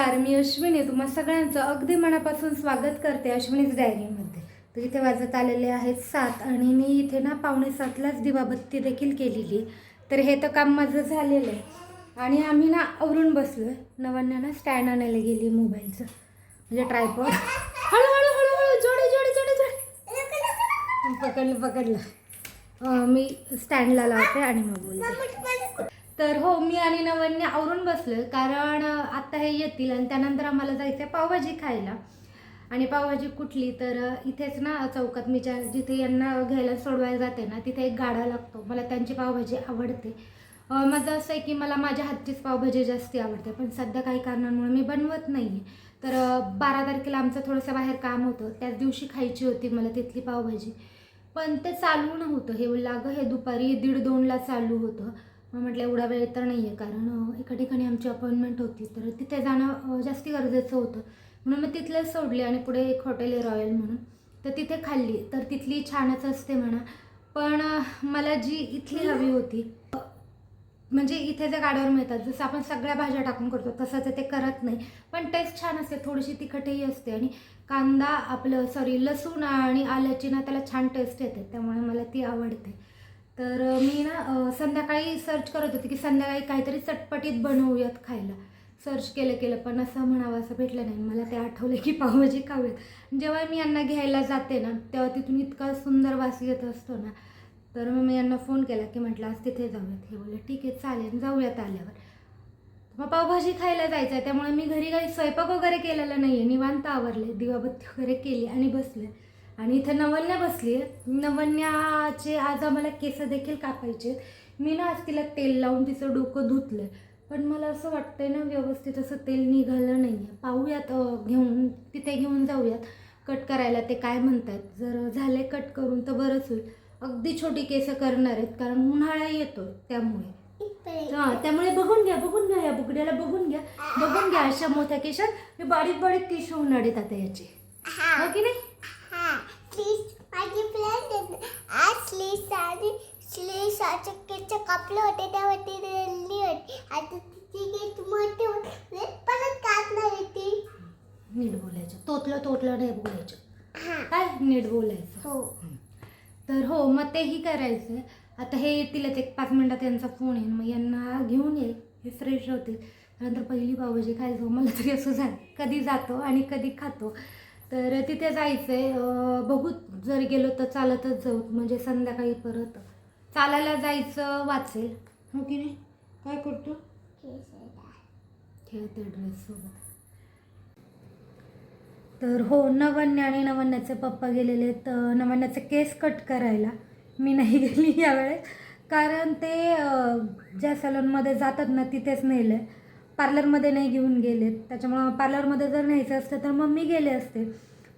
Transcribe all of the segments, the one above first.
नमस्कार मी अश्विनी तुम्हा सगळ्यांचं अगदी मनापासून स्वागत करते अश्विनीज डायरीमध्ये तर इथे वाजत आलेले आहेत सात आणि मी इथे ना पावणे सातलाच दिवाबत्ती देखील केलेली. तर हे तर काम माझं झालेलं आहे. आणि आम्ही ना आवरून बसलो आहे नवांना ना स्टँड आणायला गेली मोबाईलचं. म्हणजे ट्रायपॉड हळूहळू हळूहळू जोडे जोडे जोडे जोडे. पकडलं पकडलं. मी स्टँडला लावते आणि मग बोलते. तर हो मी आणि नवन्य आवरून बसलोय कारण आत्ता आता हे येतील आणि त्यानंतर आम्हाला जायचं आहे पावभाजी खायला. आणि पावभाजी कुठली तर इथेच ना चौकात मी ज्या जिथे यांना घ्यायला सोडवायला जाते ना तिथे एक गाडा लागतो. मला त्यांची पावभाजी आवडते. माझं असं आहे की मला माझ्या हातचीच पावभाजी जास्त आवडते पण सध्या काही कारणांमुळे मी बनवत नाही आहे तर बारा तारखेला आमचं थोडंसं बाहेर काम होतं. त्याच दिवशी खायची होती मला तिथली पावभाजी. पण ते चालू नव्हतं. हे लागं हे दुपारी दीड दोनला चालू होतं. मग म्हटलं एवढा वेळ तर नाही आहे कारण एका ठिकाणी आमची अपॉइंटमेंट होती तर तिथे जाणं जास्ती गरजेचं होतं. म्हणून मग तिथलेच सोडली आणि पुढे एक हॉटेल आहे रॉयल म्हणून. तर तिथे खाल्ली. तर तिथली छानच असते म्हणा. पण मला जी इथली हवी होती म्हणजे इथे ज्या गाड्यावर मिळतात जसं आपण सगळ्या भाज्या टाकून करतो तसं ते करत नाही. पण टेस्ट छान असते थोडीशी तिखटही असते आणि कांदा आपलं सॉरी लसूण आणि आल्याची ना त्याला छान टेस्ट येते त्यामुळे मला ती आवडते. तर मी ना संध्याकाळी सर्च करत होते की संध्याकाळी काहीतरी चटपटीत बनवूयात खायला. सर्च केलं केलं पण असं म्हणावं असं भेटलं नाही. मला ते आठवलं की पावभाजी खाऊयात. जेव्हा मी यांना घ्यायला जाते ना तेव्हा तिथून इतका सुंदर वास येत असतो ना तर मग मी यांना फोन केला की म्हटलं आज तिथे जाऊयात. हे बोललं ठीक आहे चालेल जाऊयात आल्यावर. मग पावभाजी खायला जायचं आहे त्यामुळे मी घरी काही स्वयंपाक वगैरे केलेला नाही आहे निवांत आवरले दिवाबत्ती वगैरे केली आणि बसले. आणि इथे नवन्या बसली आहे. नवन्याचे आज आम्हाला केस देखील कापायचे. मी ना आज तिला तेल लावून तिचं डोकं धुतलं पण मला असं वाटतंय ना व्यवस्थित असं तेल निघालं नाही आहे पाहूयात घेऊन तिथे घेऊन जाऊयात. कट करायला ते काय म्हणतात. जर झाले कट करून तर बरंच होईल. अगदी छोटी केस करणार आहेत कारण उन्हाळा येतो त्यामुळे. हा त्यामुळे बघून घ्या बघून घ्या या बुगड्याला बघून घ्या. बघून घ्या अशा मोठ्या केशात हे बारीक बारीक केश होणार आहेत आता याचे. हो की नाही हा प्लीज माझी फ्रेंड आज स्लीस आणि स्लीस केस कापले होते तेव्हा ती रडली होती. आता तिची केस मोठी होते परत कापणार ती नीट बोलायचं. तोतलं तोतलं नाही बोलायचं. हा. काय नीट बोलायचं? हो. तर हो मग तेही करायचं. आता हे येतीलच एक पाच मिनटात यांचा फोन येईल. मग यांना घेऊन ये. हे फ्रेश होतील. नंतर पहिली पावभाजी खायचो मला तरी असं झालं. कधी जातो आणि कधी खातो. तर तिथे जायचं आहे बघू जर गेलो तर चालतच जाऊ. म्हणजे संध्याकाळी परत चालायला जायचं वाचेल. हो की नाही? काय करतो? खेळते ड्रेससोबत तर हो नवन्या आणि नवन्याचे पप्पा गेलेले आहेत. नवन्याचे केस कट करायला. मी नाही गेली यावेळेस. कारण ते ज्या सलूनमध्ये जातात ना तिथेच नेलं. आहे पार्लरमध्ये नाही घेऊन गेलेत. त्याच्यामुळं पार्लरमध्ये जर न्यायचं असतं तर मग मी गेले असते.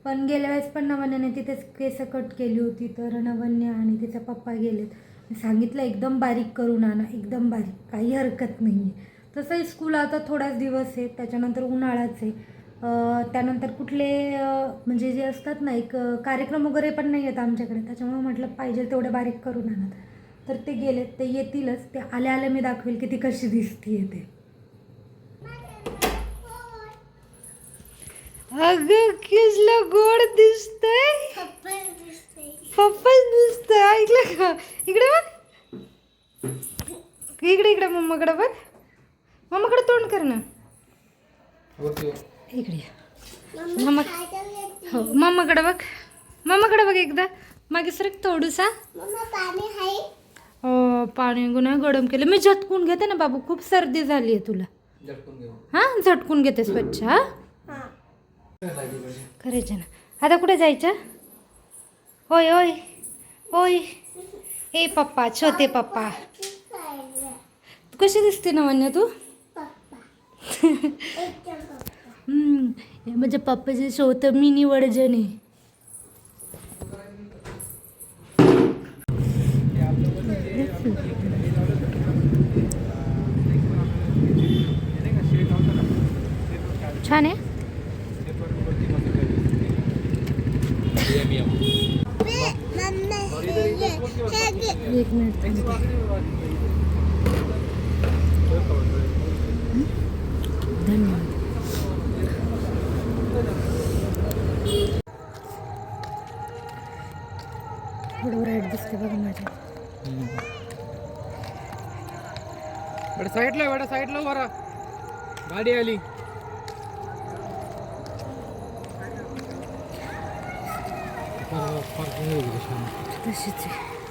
पण गेल्या वेळेस पण नवन्याने तिथेच केस कट केली होती. तर नवन्या आणि तिचा पप्पा गेलेत. सांगितलं एकदम बारीक करून आणा एकदम बारीक काही हरकत नाही आहे तसंही स्कूल आता थोडाच दिवस आहे त्याच्यानंतर उन्हाळाच आहे. त्यानंतर कुठले म्हणजे जे असतात ना एक कार्यक्रम वगैरे पण नाही येत आमच्याकडे त्याच्यामुळे म्हटलं पाहिजे तेवढं बारीक करून आणत तर ते गेलेत ते येतीलच ते आल्या आल्या मी दाखवेल की ती कशी दिसतीये ते. अगं किसलं गोड दिसतंय? दिसते पप्पाच दिसतंय ऐकलं का? इकडे बघ. इकडे इकडे मम्माकडे बघ. मम्माकडे तोंड कर ना. इकडे. मम्मा हो मम्माकडे बघ. मम्माकडे बघ एकदा. मागे सर थोडंसा मम्मा पाणी आहे. हो पाणी गुन्हा गरम केलं. मी झटकून घेते ना बाबू. खूप सर्दी झाली आहे तुला. हां झटकून घेते स्वच्छ हां. हा. करायचं ना. आता कुठे जायचं? होय होय. होय. हे पप्पा छोटे पप्पा. कशी दिसते ना मान्य तू? हम्म, हे म्हणजे पप्पाचे शो तर मिनी वर्जन आहे. छान आहे? एक मिनिट थोडं राईट दिसते बघा माझ्या बडा साईडला बडा साईडला बरा गाडी आली. तशीच आहे.